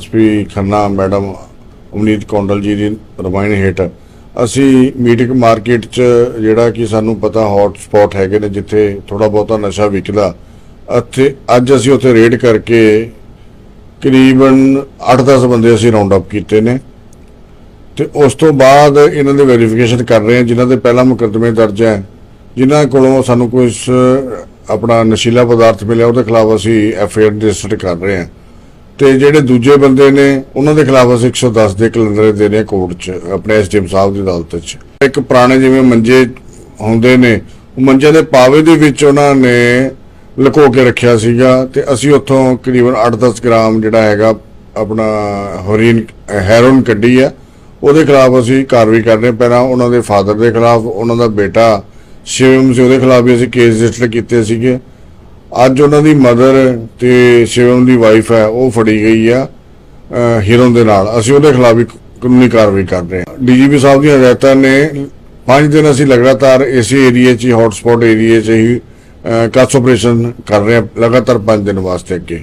SP Khanna madam Umneet Kondal ji ਦੀ ਰਮਾਇਣ ਹੇਠ ਅਸੀਂ ਮੀਟਿੰਗ ਮਾਰਕੀਟ 'ਚ ਜਿਹੜਾ ਕਿ ਸਾਨੂੰ ਪਤਾ ਹੌਟ ਸਪੌਟ ਹੈਗੇ ਨੇ, ਜਿੱਥੇ ਥੋੜਾ ਬਹੁਤਾ ਨਸ਼ਾ ਵਿਕਦਾ। ਇੱਥੇ ਅੱਜ ਅਸੀਂ ਉੱਥੇ ਰੇਡ ਕਰਕੇ ਕਰੀਬਨ 8-10 ਬੰਦੇ ਅਸੀਂ ਰਾਉਂਡ ਅਪ ਕੀਤੇ ਨੇ। ਤੇ ਉਸ ਤੋਂ ਬਾਅਦ ਇਹਨਾਂ ਦੇ ਵੈਰੀਫਿਕੇਸ਼ਨ ਕਰ ਰਹੇ ਹਾਂ, ਜਿਨ੍ਹਾਂ ਦੇ ਪਹਿਲਾ ਮੁਕੱਦਮੇ ਦਰਜ ਹੈ। ਜਿਨ੍ਹਾਂ ਕੋਲੋਂ ਸਾਨੂੰ ਕੋਈ ਆਪਣਾ ਨਸ਼ੀਲਾ ਪਦਾਰਥ ਮਿਲਿਆ, ਉਹਦੇ ਖਿਲਾਫ ਅਸੀਂ ਐਫ ਆਈ ਆਰ ਰਜਿਸਟਰ ਕਰ ਰਹੇ ਹਾਂ। ਤੇ ਜਿਹੜੇ ਦੂਜੇ ਬੰਦੇ ਨੇ, ਉਹਨਾਂ ਦੇ ਖਿਲਾਫ ਅਸੀਂ 110 ਦੇ ਕੈਲੰਡਰ ਦੇ ਰਹੇ ਕੋਰਟ 'ਚ, ਆਪਣੇ ਐਸਡੀਐਮ ਸਾਹਿਬ ਦੀ ਅਦਾਲਤ 'ਚ। ਇੱਕ ਪੁਰਾਣੇ ਜਿਵੇਂ ਮੰਜੇ ਹੁੰਦੇ ਨੇ, ਉਹ ਮੰਜਿਆਂ ਦੇ ਪਾਵੇ ਦੇ ਵਿੱਚ ਉਹਨਾਂ ਨੇ ਲੁਕੋ ਕੇ ਰੱਖਿਆ ਸੀਗਾ ਤੇ ਅਸੀਂ ਉੱਥੋਂ ਕਰੀਬਨ 8-10 ਗ੍ਰਾਮ ਜਿਹੜਾ ਹੈਗਾ, ਆਪਣਾ ਹੈਰੋਇਨ ਹੈਰੋਇਨ ਕੱਢੀ ਆ। ਉਹਦੇ ਖਿਲਾਫ ਅਸੀਂ ਕਾਰਵਾਈ ਕਰ ਰਹੇ ਪਹਿਲਾਂ ਉਹਨਾਂ ਦੇ ਫਾਦਰ ਦੇ ਖਿਲਾਫ, ਉਹਨਾਂ ਦਾ ਬੇਟਾ ਸ਼ਿਵਮ ਸੀ, ਉਹਦੇ ਖਿਲਾਫ ਵੀ ਅਸੀਂ ਕੇਸ ਰਜਿਸਟਰ ਕੀਤੇ ਸੀਗੇ। ਅੱਜ ਉਹਨਾਂ ਦੀ ਮਦਰ ਤੇ ਸ਼ਿਵਮ ਦੀ ਵਾਈਫ ਹੈ ਉਹ ਫੜੀ ਗਈ ਆ ਅਹ, ਦੇ ਨਾਲ। ਅਸੀਂ ਉਹਦੇ ਖਿਲਾਫ ਵੀ ਕਾਨੂੰਨੀ ਕਾਰਵਾਈ ਕਰ ਰਹੇ ਹਾਂ। ਡੀਜੀਪੀ ਸਾਹਿਬ ਦੀਆਂ ਹਦਾਇਤਾਂ ਨੇ ਪੰਜ ਦਿਨ ਅਸੀਂ ਲਗਾਤਾਰ ਇਸੇ ਏਰੀਏ 'ਚ ਹੀ ਹੌਟਸਪੌਟ ਏਰੀਏ 'ਚ ਹੀ ਕਸ ਆਪਰੇਸ਼ਨ ਕਰ ਰਹੇ ਹਾਂ ਲਗਾਤਾਰ ਪੰਜ ਦਿਨ ਵਾਸਤੇ ਅੱਗੇ।